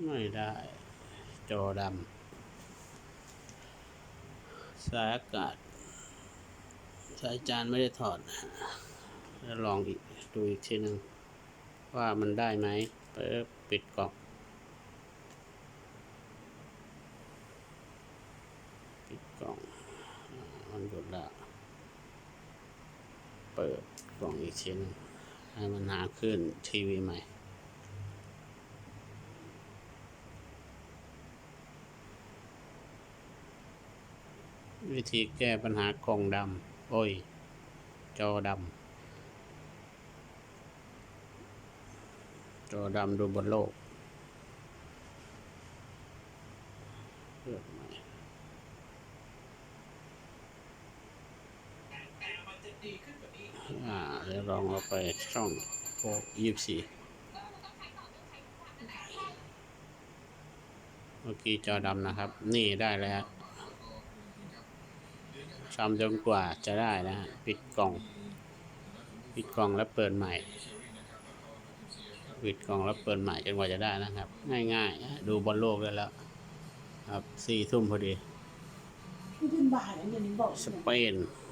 ไม่ได้ จอดำสายอากาศ สายจานไม่ได้ถอดนะลองอีกดูอีกทีหนึ่งว่ามันได้ไหมเปิดปิดกล่องปิดกล่องมันหยุดล้วเปิดกล่องอีกทีนึงให้มันหาขึ้นทีวีใหม่ วิธีแก้ปัญหากล่องดำโอ้ย จอดำจอดำดูบนโลกเลือกใหม่อ่าเดี๋ยวลองเอาไปช่องโฟยี่สี่เมื่อกี้จอดำนะครับ นี่ได้แล้ว ทำจนกว่าจะได้นะฮะปิดกล่อง ปิดกล่องแล้วเปิดใหม่ปิดกล่องแล้วเปิดใหม่จนกว่าจะได้นะครับ ง่ายๆนะดูบอลโลกได้แล้ว ครับสี่ทุ่มพอดีพี่เป็นบ่ายแล้วเดี๋ยวนี้บอก สเปนเ